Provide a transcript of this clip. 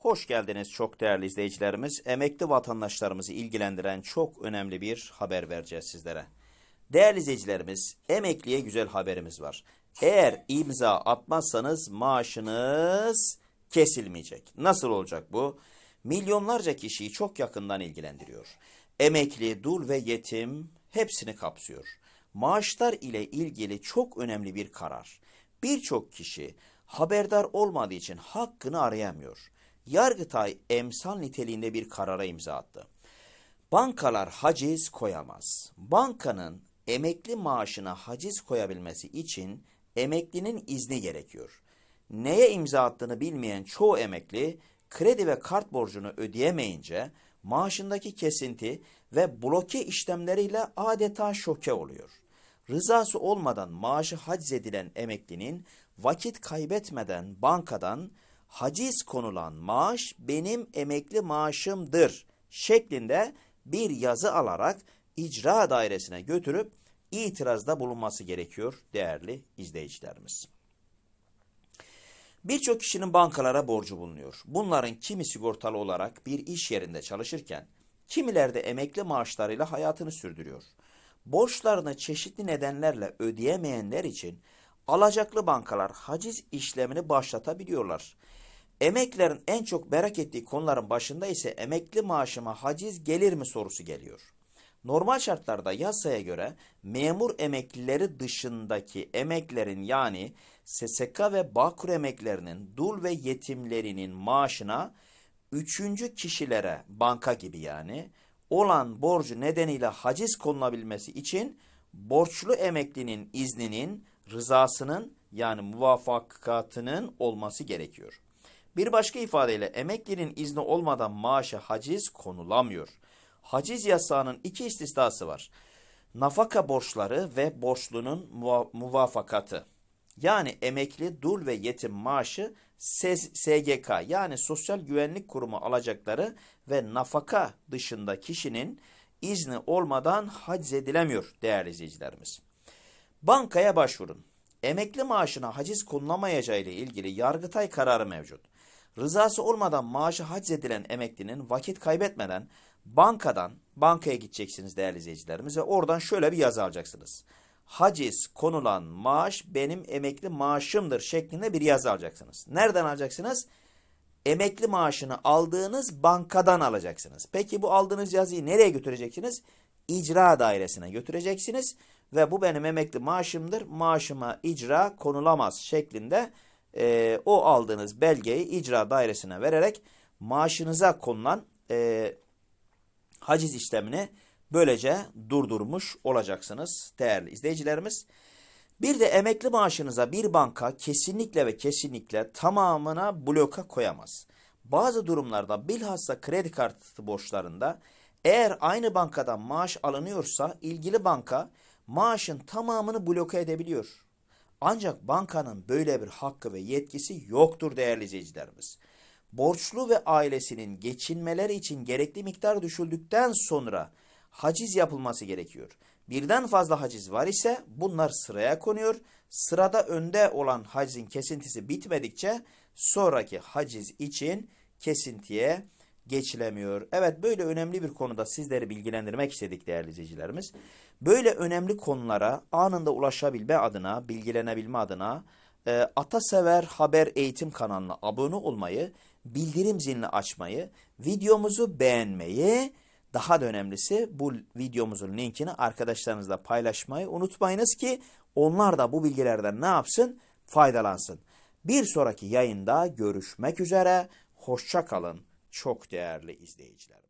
Hoş geldiniz çok değerli izleyicilerimiz. Emekli vatandaşlarımızı ilgilendiren çok önemli bir haber vereceğiz sizlere. Değerli izleyicilerimiz, emekliye güzel haberimiz var. Eğer imza atmazsanız maaşınız kesilmeyecek. Nasıl olacak bu? Milyonlarca kişiyi çok yakından ilgilendiriyor. Emekli, dul ve yetim hepsini kapsıyor. Maaşlar ile ilgili çok önemli bir karar. Birçok kişi haberdar olmadığı için hakkını arayamıyor. Yargıtay emsal niteliğinde bir karara imza attı. Bankalar haciz koyamaz. Bankanın emekli maaşına haciz koyabilmesi için emeklinin izni gerekiyor. Neye imza attığını bilmeyen çoğu emekli kredi ve kart borcunu ödeyemeyince maaşındaki kesinti ve bloke işlemleriyle adeta şoke oluyor. Rızası olmadan maaşı haciz edilen emeklinin vakit kaybetmeden bankadan haciz konulan maaş benim emekli maaşımdır şeklinde bir yazı alarak icra dairesine götürüp itirazda bulunması gerekiyor değerli izleyicilerimiz. Birçok kişinin bankalara borcu bulunuyor. Bunların kimi sigortalı olarak bir iş yerinde çalışırken, kimileri de emekli maaşlarıyla hayatını sürdürüyor. Borçlarını çeşitli nedenlerle ödeyemeyenler için alacaklı bankalar haciz işlemini başlatabiliyorlar. Emeklerin en çok merak ettiği konuların başında ise emekli maaşıma haciz gelir mi sorusu geliyor. Normal şartlarda yasaya göre memur emeklileri dışındaki emeklerin yani SSK ve Bağkur emeklerinin dul ve yetimlerinin maaşına üçüncü kişilere banka gibi yani olan borcu nedeniyle haciz konulabilmesi için borçlu emeklinin izninin rızasının yani muvafakatının olması gerekiyor. Bir başka ifadeyle emeklinin izni olmadan maaşa haciz konulamıyor. Haciz yasağının iki istisnası var. Nafaka borçları ve borçlunun muva- muvafakatı. Yani emekli, dul ve yetim maaşı SGK yani Sosyal Güvenlik Kurumu alacakları ve nafaka dışında kişinin izni olmadan haciz edilemiyor değerli izleyicilerimiz. Bankaya başvurun. Emekli maaşına haciz konulamayacağı ile ilgili Yargıtay kararı mevcut. Rızası olmadan maaşı haciz edilen emeklinin vakit kaybetmeden bankadan bankaya gideceksiniz değerli izleyicilerimiz ve oradan şöyle bir yazı alacaksınız. Haciz konulan maaş benim emekli maaşımdır şeklinde bir yazı alacaksınız. Nereden alacaksınız? Emekli maaşını aldığınız bankadan alacaksınız. Peki bu aldığınız yazıyı nereye götüreceksiniz? İcra dairesine götüreceksiniz ve bu benim emekli maaşımdır. Maaşıma icra konulamaz şeklinde e, o aldığınız belgeyi icra dairesine vererek maaşınıza konulan e, haciz işlemini böylece durdurmuş olacaksınız değerli izleyicilerimiz. Bir de emekli maaşınıza bir banka kesinlikle ve kesinlikle tamamına bloka koyamaz. Bazı durumlarda bilhassa kredi kartı borçlarında eğer aynı bankadan maaş alınıyorsa ilgili banka maaşın tamamını bloke edebiliyor. Ancak bankanın böyle bir hakkı ve yetkisi yoktur değerli izleyicilerimiz. Borçlu ve ailesinin geçinmeleri için gerekli miktar düşüldükten sonra haciz yapılması gerekiyor. Birden fazla haciz var ise bunlar sıraya konuyor. Sırada önde olan hacizin kesintisi bitmedikçe sonraki haciz için kesintiye geçilemiyor. Evet böyle önemli bir konuda sizleri bilgilendirmek istedik değerli izleyicilerimiz. Böyle önemli konulara anında ulaşabilme adına, bilgilenebilme adına e, Atasever Haber Eğitim kanalına abone olmayı, bildirim zilini açmayı, videomuzu beğenmeyi, daha da önemlisi bu videomuzun linkini arkadaşlarınızla paylaşmayı unutmayınız ki onlar da bu bilgilerden ne yapsın? Faydalansın. Bir sonraki yayında görüşmek üzere. Hoşça kalın çok değerli izleyiciler.